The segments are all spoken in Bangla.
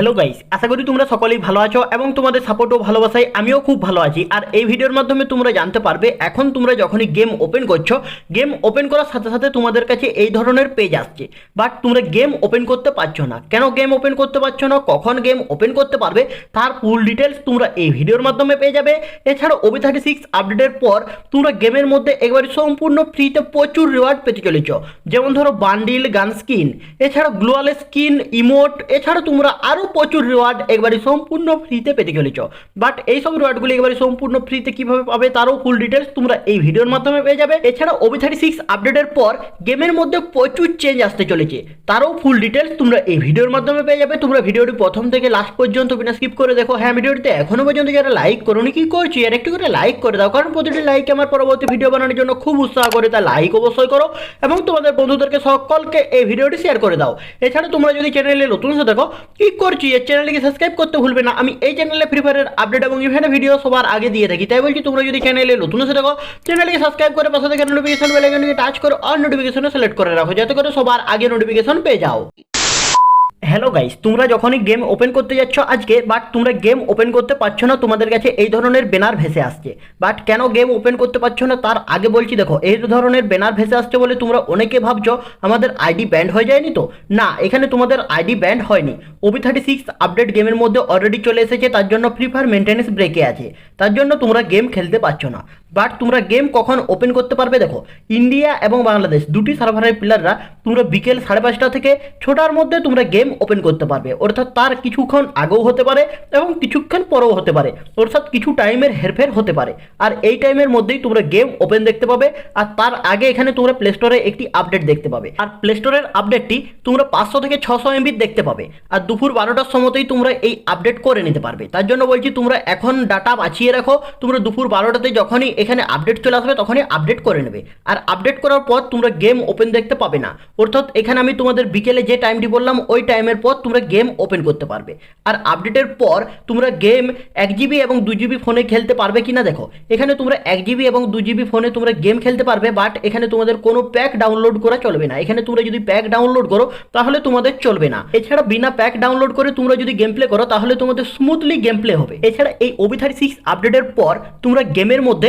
হ্যালো গাইস আশা করি তোমরা সকলেই ভালো আছো এবং তোমাদের সাপোর্ট ও ভালোবাসায় আমিও খুব ভালো আছি। আর এই ভিডিওর মাধ্যমে তোমরা জানতে পারবে, এখন তোমরা যখনই গেম ওপেন করছ গেম ওপেন করার সাথে সাথে তোমাদের কাছে এই ধরনের পেজ আসছে। বাট তোমরা গেম ওপেন করতে পারছ না। কেন গেম ওপেন করতে পারছ না? কখন গেম ওপেন করতে পারবে? তার ফুল ডিটেলস তোমরা এই ভিডিওর মাধ্যমে পেয়ে যাবে। এছাড়া ওবি থার্টি সিক্স আপডেটের পর তোমরা গেমের মধ্যে একবারে সম্পূর্ণ ফ্রিতে প্রচুর রিওয়ার্ড পেতে চলেছ। যেমন ধরো বান্ডিল গান স্কিন এছাড়া গ্লোয়াল স্কিন ইমোট এছাড়া তোমরা আরও প্রচুর রিওয়ার্ড একবারে সম্পূর্ণ ফ্রিতে পেতে চলেছ। বাট এইসব রিওয়ার্ডগুলি একবারে সম্পূর্ণ ফ্রিতে কীভাবে পাবে তারও ফুল ডিটেলস তোমরা এই ভিডিওর মাধ্যমে পেয়ে যাবে। এছাড়া ওবি থার্টি সিক্স আপডেটের পর গেমের মধ্যে প্রচুর চেঞ্জ আসতে চলেছে। তারও ফুল ডিটেলস তোমরা এই ভিডিওর মাধ্যমে পেয়ে যাবে। তোমরা ভিডিওটি প্রথম থেকে লাস্ট পর্যন্ত বিনা স্কিপ করে দেখো। হ্যাঁ ভিডিওটিতে এখনও পর্যন্ত যারা লাইক করোনি, কি করছি? আর একটু করে লাইক করে দাও। কারণ প্রতিটি লাইক আমার পরবর্তী ভিডিও বানানোর জন্য খুব উৎসাহ করে তা লাইক অবশ্যই করো। এবং তোমাদের বন্ধুদেরকে সকলকে এই ভিডিওটি শেয়ার করে দাও। এছাড়া তোমরা যদি চ্যানেলে নতুন এসে দেখো কি করছি, এই চ্যানেলটিকে সাবস্ক্রাইব করতে ভুলবে না। আমি এই চ্যানেলে ফ্রি ফায়ারের আপডেট এবং ইভেন্টের ভিডিও সবার আগে দিয়ে থাকি। তাই বলছি, তোমরা যদি চ্যানেলে নতুন এসে দেখো চ্যানেলটিকে সাবস্ক্রাইব করে পাশে থেকে নোটিফিকেশন বেল আইকনটিকে টাচ করে অল নোটিফিকেশনে সিলেক্ট করে রাখো, যাতে করে সবার আগে নোটিফিকেশন পেয়ে যাও। হ্যালো গাইস তোমরা যখনই গেম ওপেন করতে যাচ্ছ আজকে বাট তোমরা গেম ওপেন করতে পারছ না, তোমাদের কাছে এই ধরনের ব্যানার ভেসে আসছে। বাট কেন গেম ওপেন করতে পারছ না, তার আগে বলছি, দেখো, এই ধরনের ব্যানার ভেসে আসছে বলে তোমরা অনেকে ভাবছ আমাদের আইডি ব্যান্ড হয়ে যায়নি তো? না, এখানে তোমাদের আইডি ব্যান্ড হয়নি। ওবি থার্টি সিক্স আপডেট গেমের মধ্যে অলরেডি চলে এসেছে, তার জন্য ফ্রি ফায়ার মেনটেন্স ব্রেকে আছে। তার জন্য তোমরা গেম খেলতে পারছ না। বাট তোমরা গেম কখন ওপেন করতে পারবে দেখো ইন্ডিয়া এবং বাংলাদেশ দুটি সার্ভারের প্লেয়াররা তোমরা বিকেল সাড়ে পাঁচটা থেকে ছটার মধ্যে তোমরা গেম ওপেন করতে পারবে। অর্থাৎ তার কিছুক্ষণ আগেও হতে পারে এবং কিছুক্ষণ পরেও হতে পারে। অর্থাৎ কিছু টাইমের হেরফের হতে পারে। আর এই টাইমের মধ্যেই তোমরা গেম ওপেন দেখতে পাবে আর তার আগে এখানে তোমরা প্লে স্টোরে একটি আপডেট দেখতে পাবে। আর প্লে স্টোরের আপডেটটি তোমরা পাঁচশো থেকে ছশো এমবি দেখতে পাবে। আর দুপুর বারোটার সময়তেই তোমরা এই আপডেট করে নিতে পারবে। তার জন্য বলছি তোমরা এখন ডাটা বাঁচিয়ে রাখো। তোমরা দুপুর বারোটাতে যখনই এখানে আপডেট চলে আসবে তখনই আপডেট করে নেবে। আর আপডেট করার পর তোমরা গেম ওপেন দেখতে পাবে না। অর্থাৎ এখানে আমি তোমাদের বিকেলে যে টাইমটি বললাম, ওই টাইমের পর তোমরা গেম ওপেন করতে পারবে। আর আপডেটের পর তোমরা গেম এক জিবি এবং দু জিবি ফোনে খেলতে পারবে কিনা দেখো। এখানে তোমরা এক জিবি এবং দু জিবি ফোনে তোমরা গেম খেলতে পারবে বাট এখানে তোমাদের কোনো প্যাক ডাউনলোড করা চলবে না। এখানে তোমরা যদি প্যাক ডাউনলোড করো, তাহলে তোমাদের চলবে না। এছাড়া বিনা প্যাক ডাউনলোড করে তোমরা যদি গেম প্লে করো, তাহলে তোমাদের স্মুথলি গেম প্লে হবে। এছাড়া এই ওবি থার্টি সিক্স আপডেটের পর তোমরা গেমের মধ্যে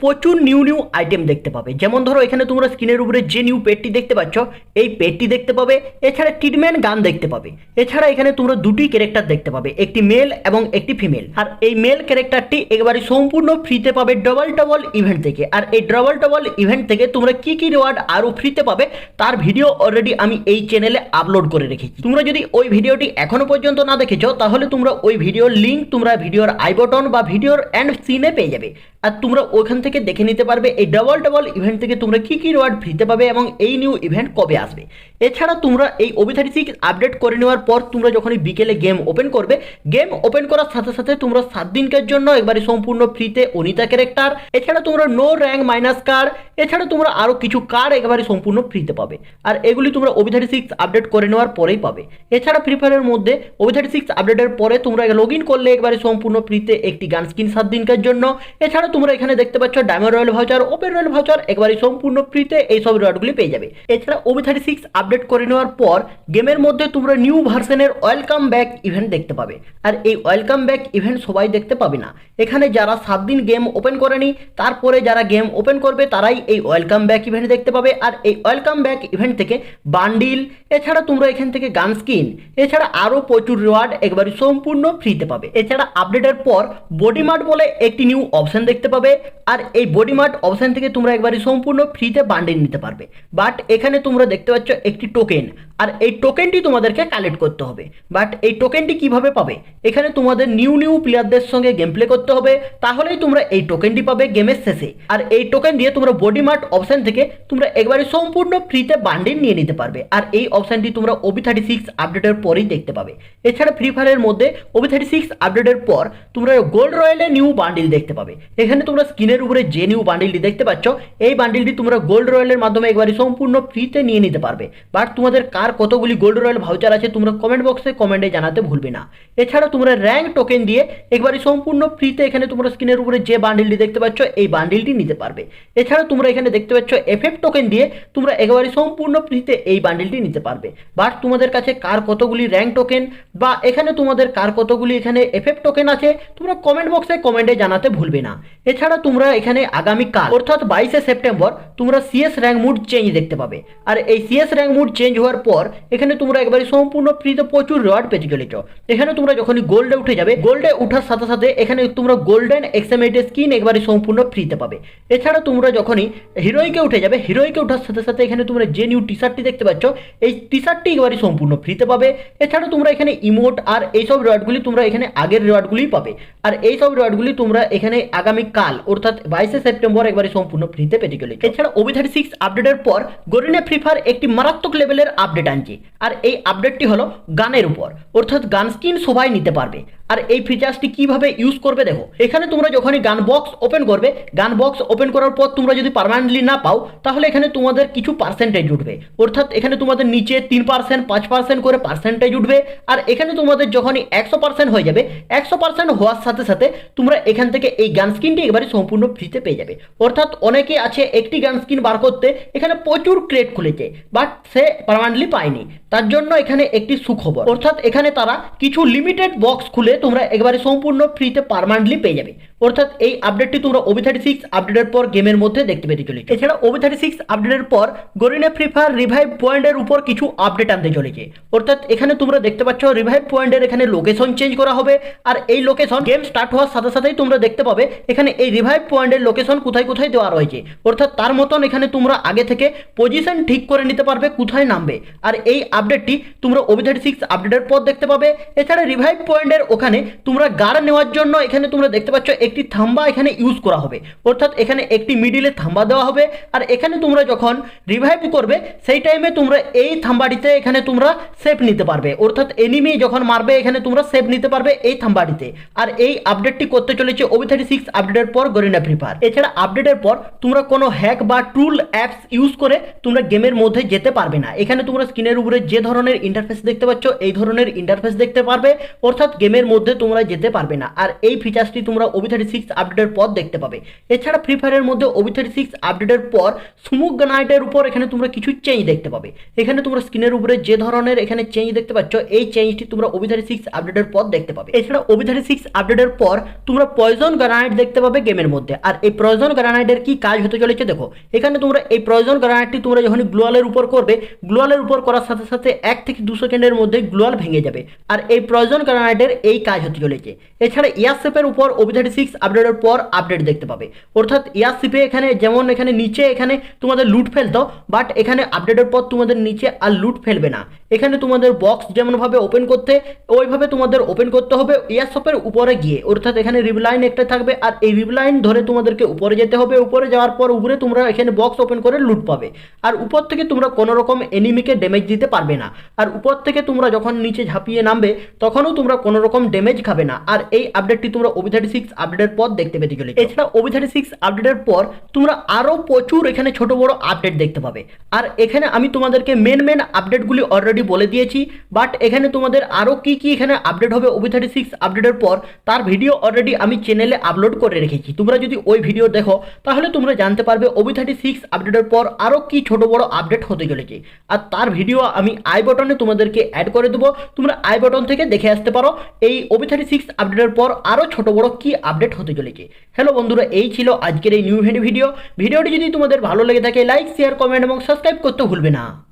প্রচুর নিউ নিউ আইটেম দেখতে পাবে। যেমন ধরো এখানে তোমরা স্ক্রিনের উপরে যে নিউ পেটটি দেখতে পাচ্ছ, এই পেটটি দেখতে পাবে। এছাড়া ট্রিটমেন্ট গান দেখতে পাবে। এছাড়া এখানে তোমরা দুটি ক্যারেক্টার দেখতে পাবে, একটি মেল এবং একটি ফিমেল আর এই মেল ক্যারেক্টারটি একেবারে সম্পূর্ণ ফ্রিতে পাবে ডবল ডবল ইভেন্ট থেকে। আর এই ডবল ডবল ইভেন্ট থেকে তোমরা কি কি রিওয়ার্ড আরও ফ্রিতে পাবে, তার ভিডিও অলরেডি আমি এই চ্যানেলে আপলোড করে রেখেছি। তোমরা যদি ওই ভিডিওটি এখনও পর্যন্ত না দেখেছ, তাহলে তোমরা ওই ভিডিওর লিঙ্ক তোমরা ভিডিওর আই বটন বা ভিডিওর অ্যান্ড সিনে পেয়ে যাবে। আর তোমরা ওইখান থেকে দেখে নিতে পারবে এই ডবল ডবল ইভেন্ট থেকে তোমরা কী কী রিওয়ার্ড ফ্রিতে পাবে এবং এই নিউ ইভেন্ট কবে আসবে। এছাড়া তোমরা এই ওবি থার্টি সিক্স আপডেট করে নেওয়ার পর তোমরা যখনই বিকেলে গেম ওপেন করবে গেম ওপেন করার সাথে সাথে তোমরা সাত দিনকার জন্য একবারে সম্পূর্ণ ফ্রিতে অনিতা ক্যারেক্টার এছাড়া তোমরা নো র্যাঙ্ক মাইনাস কার্ড এছাড়া তোমরা আরও কিছু কার্ড একেবারে সম্পূর্ণ ফ্রিতে পাবে। আর এগুলি তোমরা ওবি থার্টি সিক্স আপডেট করে নেওয়ার পরেই পাবে। এছাড়া ফ্রি ফায়ারের মধ্যে ওবি থার্টি সিক্স আপডেটের পরে তোমরা লগ ইন করলে একবারে সম্পূর্ণ ফ্রিতে একটি গান স্কিন সাত দিনকার জন্য। এছাড়া তোমরা এখানে দেখতে পাচ্ছ diamond royale voucher open royale voucher একবারে সম্পূর্ণ ফ্রিতে এই সব রিওয়ার্ডগুলি পেয়ে যাবে। এছাড়া ওবি থার্টি সিক্স আপডেট করে নেওয়ার পর গেমের মধ্যে তোমরা নিউ ভার্সনের ওয়েলকাম ব্যাক ইভেন্ট দেখতে পাবে। আর এই ওয়েলকাম ব্যাক ইভেন্ট সবাই দেখতে পাবে না। এখানে যারা সাত দিন গেম ওপেন করেনি, তারপরে যারা গেম ওপেন করবে, তারাই এই ওয়েলকাম ব্যাক ইভেন্ট দেখতে পাবে। আর এই ওয়েলকাম ব্যাক ইভেন্ট থেকে বান্ডিল এছাড়া তোমরা এখান থেকে গান স্কিন এছাড়া আরও প্রচুর রিওয়ার্ড একবারে সম্পূর্ণ ফ্রিতে পাবে। এছাড়া আপডেটের পর বডি মার্ট বলে একটি নিউ অপশন দেখতে পাবে। আর এই বডি মার্ট অপশান থেকে তোমরা একবারই সম্পূর্ণ ফ্রিতে বান্ডিল নিতে পারবে। বাট এখানে তোমরা দেখতে পাচ্ছ একটি টোকেন আর এই টোকেনটি তোমাদেরকে কালেক্ট করতে হবে। বাট এই টোকেনটি কীভাবে পাবে? এখানে তোমাদের নিউ নিউ প্লেয়ারদের সঙ্গে গেম প্লে করতে হবে। তাহলেই তোমরা এই টোকেনটি পাবে গেমের শেষে। আর এই টোকেন দিয়ে তোমরা বডি মার্ট অপশন থেকে তোমরা একবারে সম্পূর্ণ ফ্রিতে বান্ডিল নিয়ে নিতে পারবে। আর এই অপশনটি তোমরা ওবি থার্টি সিক্স আপডেটের পরেই দেখতে পাবে। এছাড়া ফ্রি ফায়ারের মধ্যে ওবি থার্টি সিক্স আপডেটের পর তোমরা গোল্ড রয়্যালে নিউ বান্ডিল দেখতে পাবে। এখানে তোমরা স্কিনের উপরে যে নিউ বান্ডিলটি দেখতে পাচ্ছ, এই বান্ডিলটি তোমরা গোল্ড রয়্যালের মাধ্যমে একবারে সম্পূর্ণ ফ্রিতে নিয়ে নিতে পারবে। বাট তোমাদের কার কতগুলি গোল্ড রয়্যাল ভাউচার আছে তোমরা কমেন্ট বক্সে কমেন্টে জানাতে ভুলবে না। এছাড়া তোমরা র্যাঙ্ক টোকেন দিয়ে একবারে সম্পূর্ণ ফ্রিতে এখানে তোমরা স্ক্রিনের উপরে যে বান্ডিলটি দেখতে পাচ্ছ, এই বান্ডিলটি নিতে পারবে। এছাড়া তোমরা এখানে দেখতে পাচ্ছ এফএফ টোকেন দিয়ে তোমরা একেবারে সম্পূর্ণ ফ্রিতে এই বান্ডিলটি নিতে পারবে। বাট তোমাদের কাছে কার কতগুলি র্যাঙ্ক টোকেন বা এখানে তোমাদের কার কতগুলি এখানে এফএফ টোকেন আছে, তোমরা কমেন্ট বক্সে কমেন্টে জানাতে ভুলবে না। এছাড়া তোমরা এখানে আগামী কাল, অর্থাৎ বাইশে সেপ্টেম্বর, তোমরা সিএস র্যাঙ্ক মুড চেঞ্জ দেখতে পাবে। আর এই সিএস র্যাঙ্ক মুড চেঞ্জ হওয়ার পর এখানে তোমরা একবারে সম্পূর্ণ ফ্রিতে প্রচুর রিওয়ার্ড পেতে চলেছ। এখানে তোমরা যখনই গোল্ডে উঠে যাবে গোল্ডে উঠার সাথে সাথে এখানে তোমরা গোল্ডেন এক্সএমএইট স্কিন একবারে সম্পূর্ণ ফ্রিতে পাবে। এছাড়া তোমরা যখনই হিরোইকে উঠে যাবে হিরোইকে ওঠার সাথে সাথে এখানে তোমরা যে নিউ টি শার্টটি দেখতে পাচ্ছ, এই টি শার্টটি একেবারে সম্পূর্ণ ফ্রিতে পাবে। এছাড়া তোমরা এখানে ইমোট আর এইসব রিওয়ার্ডগুলি তোমরা এখানে আগের রিওয়ার্ডগুলিই পাবে। আর এইসব রিওয়ার্ডগুলি তোমরা এখানে আগামী কাল অর্থাৎ বাইশে সেপ্টেম্বর একবারে সম্পূর্ণ ফ্রিতে পেতে চলেছে। এছাড়া ওবি থার্টি সিক্স আপডেটের পর গরিনে ফ্রি ফায়ার একটি মারাত্মক লেভেলের আপডেট আনছে আর এই আপডেটটি হলো গানের উপর। অর্থাৎ গান স্কিন সবাই নিতে পারবে। আর এই ফিচার্সটি কীভাবে ইউজ করবে দেখো। এখানে তোমরা যখনই গান বক্স ওপেন করবে, গান বক্স ওপেন করার পর তোমরা যদি পারমানেন্টলি না পাও, তাহলে এখানে তোমাদের কিছু পার্সেন্টেজ উঠবে। অর্থাৎ এখানে তোমাদের নিচে তিন পার্সেন্ট পাঁচ পার্সেন্ট করে পার্সেন্টেজ উঠবে। আর এখানে তোমাদের যখনই একশো পার্সেন্ট হয়ে যাবে, একশো পার্সেন্ট হওয়ার সাথে সাথে তোমরা এখান থেকে এই গান স্কিনটি একেবারে সম্পূর্ণ ফ্রিতে পেয়ে যাবে। অর্থাৎ অনেকে আছে একটি গান স্কিন বার করতে, এখানে প্রচুর ক্রেট খুলেছে বাট সে পারমানেন্টলি পায়নি। তার জন্য এখানে একটি সুখবর। অর্থাৎ এখানে তারা কিছু লিমিটেড বক্স খুলে তোমরা একবারে সম্পূর্ণ ফ্রিতে পারমানেন্টলি পেয়ে যাবে। অর্থাৎ এই আপডেটটি তোমরা ওবি থার্টি সিক্স আপডেটের পর গেমের মধ্যে দেখতে পেতে চলেছে এছাড়া ওবি থার্টি সিক্স আপডেটের পর গরিনে ফ্রি ফায়ার রিভাইভ পয়েন্টের উপর কিছু আপডেট আনতে চলেছে। অর্থাৎ এখানে তোমরা দেখতে পাচ্ছ রিভাইভ পয়েন্টের এখানে লোকেশন চেঞ্জ করা হবে আর এই লোকেশন গেম স্টার্ট হওয়ার সাথে সাথেই তোমরা দেখতে পাবে এখানে এই রিভাইভ পয়েন্টের লোকেশন কোথায় কোথায় দেওয়া রয়েছে। অর্থাৎ তার মতন এখানে তোমরা আগে থেকে পজিশন ঠিক করে নিতে পারবে কোথায় নামবে। আর এই আপডেটটি তোমরা ওবি থার্টি সিক্স আপডেটের পর দেখতে পাবে। এছাড়া রিভাইভ পয়েন্টের ওখানে তোমরা গার্ড নেওয়ার জন্য এখানে তোমরা দেখতে পাচ্ছ একটি থাম্বা এখানে ইউজ করা হবে। অর্থাৎ এখানে একটি মিডিলে থাম্বা দেওয়া হবে। আর এখানে তোমরা যখন রিভাইভ করবে, সেই টাইমে তোমরা এই থাম্বাটিতে এখানে তোমরা সেফ নিতে পারবে। অর্থাৎ এনিমি যখন মারবে, এখানে তোমরা সেফ নিতে পারবে এই থাম্বাটিতে। আর এই আপডেটটি করতে চলেছে ওবি থার্টি সিক্স আপডেটের পর গরিনা ফ্রি ফায়ার এছাড়া আপডেটের পর তোমরা কোনো হ্যাক বা টুল অ্যাপস ইউজ করে তোমরা গেমের মধ্যে যেতে পারবে না। এখানে তোমরা স্ক্রিনের উপরে যে ধরনের ইন্টারফেস দেখতে পাচ্ছ, এই ধরনের ইন্টারফেস দেখতে পারবে। অর্থাৎ গেমের মধ্যে তোমরা যেতে পারবে না। আর এই ফিচার্সটি তোমরা ওবি থার্টি সিক্স আপডেটের পর দেখতে পাবে। এছাড়া ফ্রি ফায়ারের মধ্যে ওবি সিক্স আপডেটের পর স্মুক নাইটের উপর এখানে তোমরা কিছু চেঞ্জ দেখতে পাবে। এখানে তোমরা স্ক্রিনের উপরে যে ধরনের এখানে চেঞ্জ দেখতে পাচ্ছ, এই চেঞ্জটি তোমরা ওবি থার্টি সিক্স আপডেটের পর দেখতে পাবে। এছাড়া ওবি থার্টি সিক্স আপডেটের পর তোমরা পয়জন গ্রানাইট দেখতে পাবে গেমের মধ্যে। আর এই পয়জন গ্রানাইটের কি কাজ হতে চলেছে দেখো, এখানে তোমরা এই প্রয়োজন গ্রানাইটটি তোমরা যখন গ্লোয়ালের উপর করবে গ্লোয়ালের উপর করার সাথে সাথে এক থেকে দু সেকেন্ডের মধ্যে গ্লোয়াল ভেঙে যাবে। আর এই প্রয়োজন গ্রানাইটের এই কাজ হতে চলেছে। এছাড়া ইয়ারশেপের উপর ওবি থার্টি সিক্স আপডেটের পর আপডেট দেখতে পাবে। অর্থাৎ ইয়ারশিপে এখানে যেমন এখানে নিচে এখানে তোমাদের লুট ফেলতো বাট এখানে আপডেটের পর তোমাদের নিচে আর লুট ফেলবে না। এখানে তোমাদের বক্স যেমনভাবে ওপেন করতে, ওইভাবে তোমাদের ওপেন করতে হবে ইয়ারশপের উপরে গিয়ে। অর্থাৎ এখানে রিবলাইন একটা থাকবে, আর এই রিবলাইন ধরে তোমাদেরকে উপরে যেতে হবে। উপরে যাওয়ার পর উপরে তোমরা এখানে বক্স ওপেন করে লুট পাবে। আর উপর থেকে তোমরা কোনো রকম এনিমিকে ড্যামেজ দিতে পারবে না। আর উপর থেকে তোমরা যখন নিচে ঝাঁপিয়ে নামবে, তখনও তোমরা কোনো রকম ড্যামেজ খাবে না। আর এই আপডেটটি তোমরা ওবি থার্টি সিক্স আপডেটের পর দেখতে পেতে চলে এছাড়া ওবি থার্টি সিক্স আপডেটের পর তোমরা আরও প্রচুর এখানে ছোট বড় আপডেট দেখতে পাবে। আর এখানে আমি তোমাদেরকে মেন মেন আপডেটগুলি অলরেডি বলে দিয়েছি বাট এখানে তোমাদের আরও কি কি এখানে আপডেট হবে ওবি থার্টি সিক্স আপডেটের পর, তার ভিডিও অলরেডি আমি চ্যানেলে আপলোড করে রেখেছি। তোমরা যদি ওই ভিডিও দেখো, তাহলে তোমরা জানতে পারবে ওবি থার্টি সিক্স আপডেটের পর আরও কি ছোট বড় আপডেট হতে চলেছে। আর তার ভিডিও আমি আই বটনে তোমাদেরকে অ্যাড করে দেবো। তোমরা আই বটন থেকে দেখে আসতে পারো, এই ওবি থার্টি সিক্স আপডেটের পর আরও ছোট বড় কি আপডেট হতে চলেছে। হ্যালো বন্ধুরা, এই ছিল আজকের এই নিউ ভিডিও ভিডিওটি যদি তোমাদের ভালো লেগে থাকে লাইক শেয়ার কমেন্ট এবং সাবস্ক্রাইব করতে ভুলবে না।